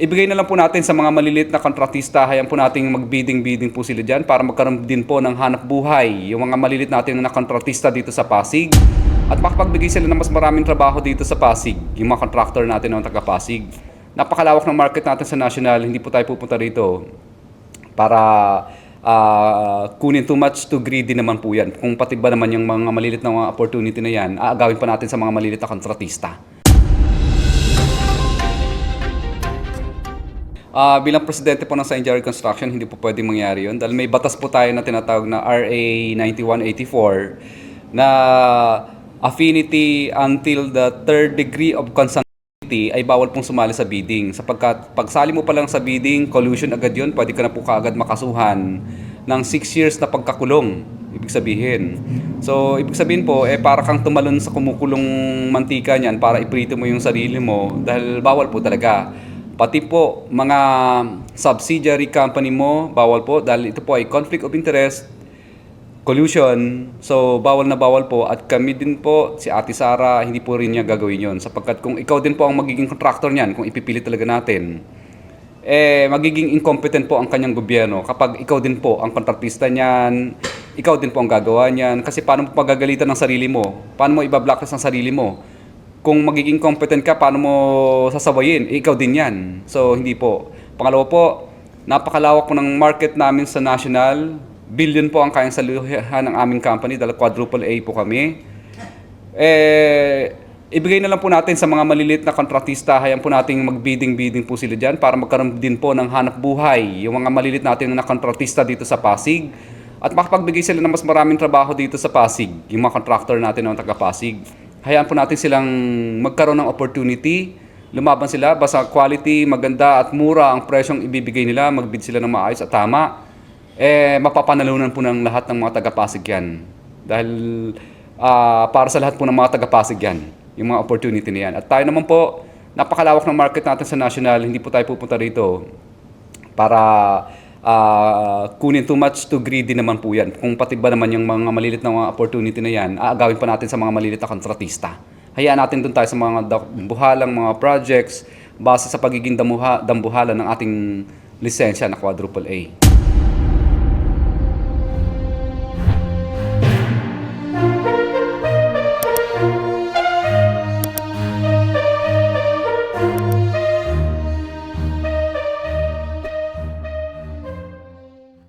ibigay na lang po natin sa mga maliliit na kontratista, hayaan po nating mag-bidding-bidding po sila dyan para magkaroon din po ng hanap buhay yung mga maliliit natin na kontratista dito sa Pasig at makapagbigay sila ng mas maraming trabaho dito sa Pasig, yung mga contractor natin ng taga Pasig. Napakalawak ng market natin sa national, hindi po tayo pupunta rito para ah, kunin too much to greedy naman po yan. Kung pati ba naman yung mga malilit na mga opportunity na yan, aagawin pa natin sa mga malilit na kontratista. Ah, bilang presidente po ng St. Jerry Construction, hindi po pwedeng mangyari yun dahil may batas po tayo na tinatawag na RA 9184 na affinity until the third degree of consanguinity ay bawal pong sumali sa bidding. Sapagkat pag sali mo pa lang sa bidding, collusion agad yun, pwede ka na po kaagad makasuhan ng 6 years na pagkakulong. Ibig sabihin. So, ibig sabihin po, eh, para kang tumalon sa kumukulong mantika niyan para iprito mo yung sarili mo dahil bawal po talaga. Pati po mga subsidiary company mo, bawal po dahil ito po ay conflict of interest, collusion. So, bawal na bawal po. At kami din po, si Ate Sara, hindi po rin niya gagawin yon Sapagkat kung ikaw din po ang magiging contractor niyan, kung ipipilit talaga natin, eh, magiging incompetent po ang kanyang gobyerno kapag ikaw din po ang kontratista niyan, ikaw din po ang gagawa niyan. Kasi paano mo pagagalitan ng sarili mo? Paano mo iba-blacklist ang sarili mo? Kung magiging competent ka, paano mo sasabayin? Eh, ikaw din yan. So, hindi po. Pangalawa po, napakalawak po ng market namin sa national. Billion po ang kayang saluhan ng aming company dahil quadruple A po kami. Eh, ibigay na lang po natin sa mga maliliit na kontratista, hayaan po nating mag-bidding-bidding po sila dyan para magkaroon din po ng hanap buhay yung mga maliliit natin na kontratista dito sa Pasig at makapagbigay sila ng mas maraming trabaho dito sa Pasig, yung mga contractor natin ng taga Pasig. Hayaan po natin silang magkaroon ng opportunity, lumaban sila, basta quality, maganda at mura ang presyong ibibigay nila, magbid sila ng maayos at tama, eh mapapanalunan po ng lahat ng mga taga Pasig yan. Dahil ah, para sa lahat po ng mga taga Pasig yan, yung mga opportunity na yan. At tayo naman po, napakalawak ng market natin sa national, hindi po tayo pupunta rito para ah, kunin too much to greedy naman po yan. Kung pati ba naman yung mga malilit na mga opportunity na yan, aagawin pa natin sa mga malilit na kontratista. Hayaan natin dun tayo sa mga dambuhalang mga projects base sa pagiging damuha, dambuhala ng ating lisensya na quadruple A.